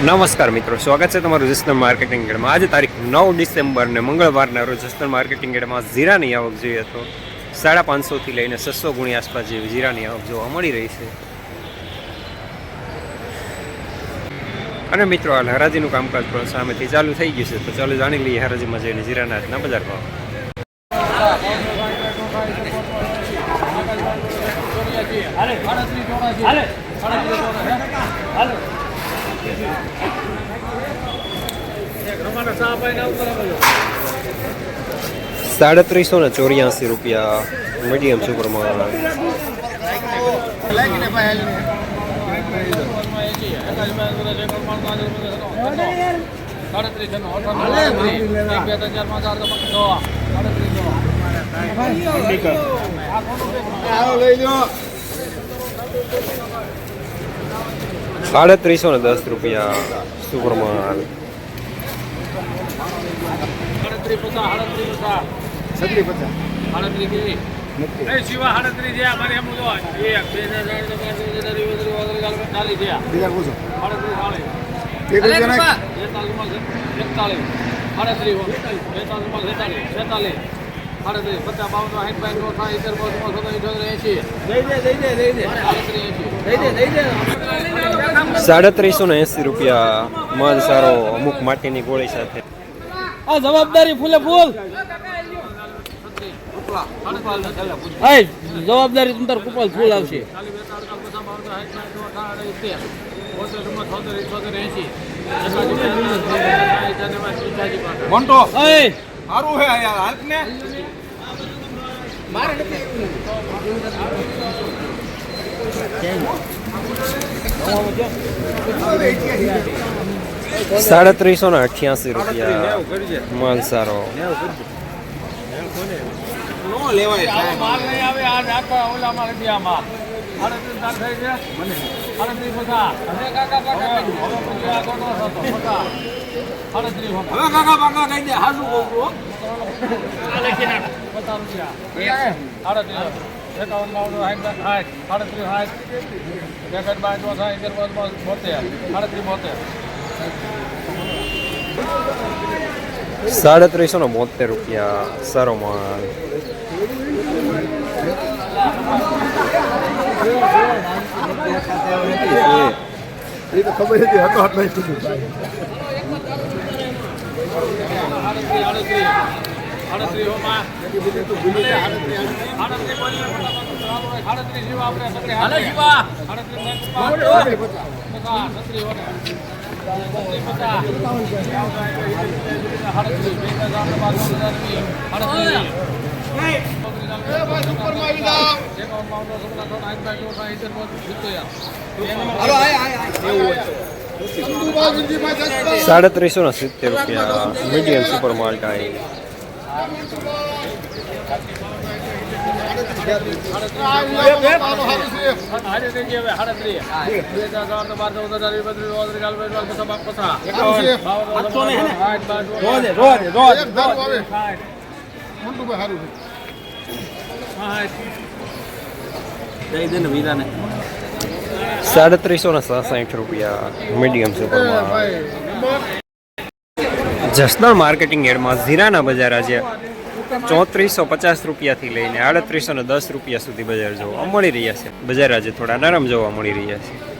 નમસ્કાર મિત્રો, સ્વાગત છે તમારું જસનલ માર્કેટિંગ ગેડમાં. આજે તારીખ નવ ડિસેમ્બર ને મંગળવારના રોજ જસનલ માર્કેટિંગ ગેડમાં જીરાની આવક જોઈએ તો સાડા પાંચસોથી લઈને છસો ગુણી આસપાસ જેવી જીરાની આવક જોવા મળી રહી છે. અને મિત્રો હાલ હરાજીનું કામકાજ પણ સામેથી ચાલુ થઈ ગયું છે. તો ચાલો જાણી લઈએ હરાજીમાં જઈને જીરાના આજના બજાર ભાવ. સાડત્રીસો ને ચોર્યાસી રૂપિયા મીડિયમ સુપરમાં સાડત્રીસો ને દસ રૂપિયા સુપરમાં છત્રી પચાસ બીજા પૂછો એક રૂપિયા નાખ સાડત્રીસો ને એંસી રૂપિયા મધ સારો અમુક માટીની ગોળી સાથે આ જવાબદારી ફૂલે ફૂલ. જવાબદારી તમ તાર કુપલ ફૂલ આવશે. મોન્ટો. હાય. સારું હે યાર હાલ ને. સાડત્રીસો ને અઠ્યાસી રૂપિયા. માલ સારો એકાવન બાવન સાઠ સાઠ. આડત્રીસ સાઠ. બાર બાર બોતેર. સાડત્રીસ બોતેર. સાડત્રીસો ને બોતેર રૂપિયા સારો માલ. એ તો ખબર હતી હતો હતો આડત્રીસ આડત્રીસ આડત્રીસ હોમાં આડત્રીસ જીવા. આપણે સગડે હાલે જીવા. આડત્રીસ સાડત્રીસો ને સિત્તેર રૂપિયા મીડિયમ સુપર માલ ટાઈ સાડત્રીસો ને સાસઠ રૂપિયા મીડિયમ સુપર જસનલ માર્કેટિંગ એડમાં ઝીરાના બજાર આજે ચોત્રીસો પચાસ રૂપિયાથી લઈને આડત્રીસો ને દસ રૂપિયા સુધી બજાર જોવા મળી રહ્યા છે. બજાર આજે થોડા નરમ જોવા મળી રહ્યા છે.